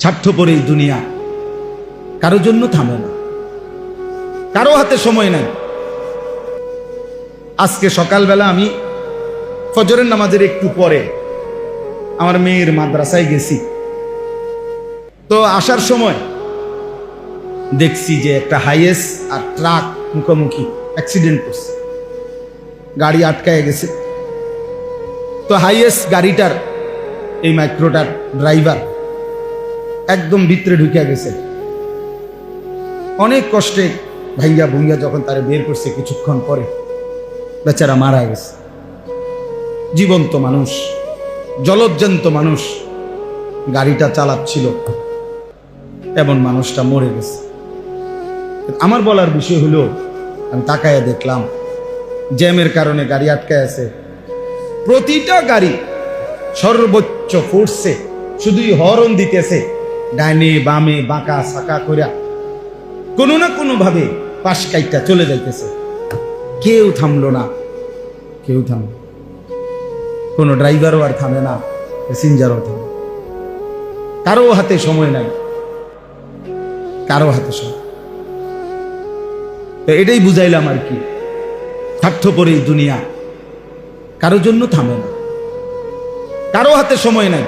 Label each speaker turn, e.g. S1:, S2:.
S1: স্বার্থপর এই দুনিয়া। কারও জন্য থামে না। কারও হাতে সময় নাই। আজকে সকালবেলা আমি ফজরের নামাজের একটু পরে আমার মেয়ের মাদ্রাসায় গেছি। তো আসার সময় দেখছি যে একটা হাইয়েস আর ট্রাক মুখোমুখি অ্যাক্সিডেন্ট করছে। গাড়ি আটকায় গেছে। তো হাইয়েস গাড়িটার, এই মাইক্রোটার ড্রাইভার একদম ভিতরে ঢুকে গেছে। অনেক কষ্টে ভাইয়া ভুইয়া যখন তারে বের করছে কিছুক্ষণ পরে, বেচারা মারা গেছে। জীবন্ত মানুষ, জলজ্জান্ত মানুষ, গাড়িটা চালাচ্ছিল, এমন মানুষটা মরে গেছে। আমার বলার বিষয় হলো, আমি তাকায় দেখলাম, জ্যামের কারণে গাড়ি আটকায় আছে। প্রতিটা গাড়ি সর্বোচ্চ ফোর্সে শুধুই হরন দিতেছে। ডাইনে, বামে, বাঁকা সাকা কইরা কোনো না কোনো ভাবে পাশ কাইটা চলে যাইতেছে। কেউ থামলো না। কেউ থামলো কোনো ড্রাইভারও আর থামে না, প্যাসেঞ্জারও থামে। কারও হাতে সময় নাই। কারও হাতে সময় তো এটাই বুঝাইলাম আর কি। স্বার্থপর দুনিয়া। কারও জন্য থামে না। কারও হাতে সময় নাই।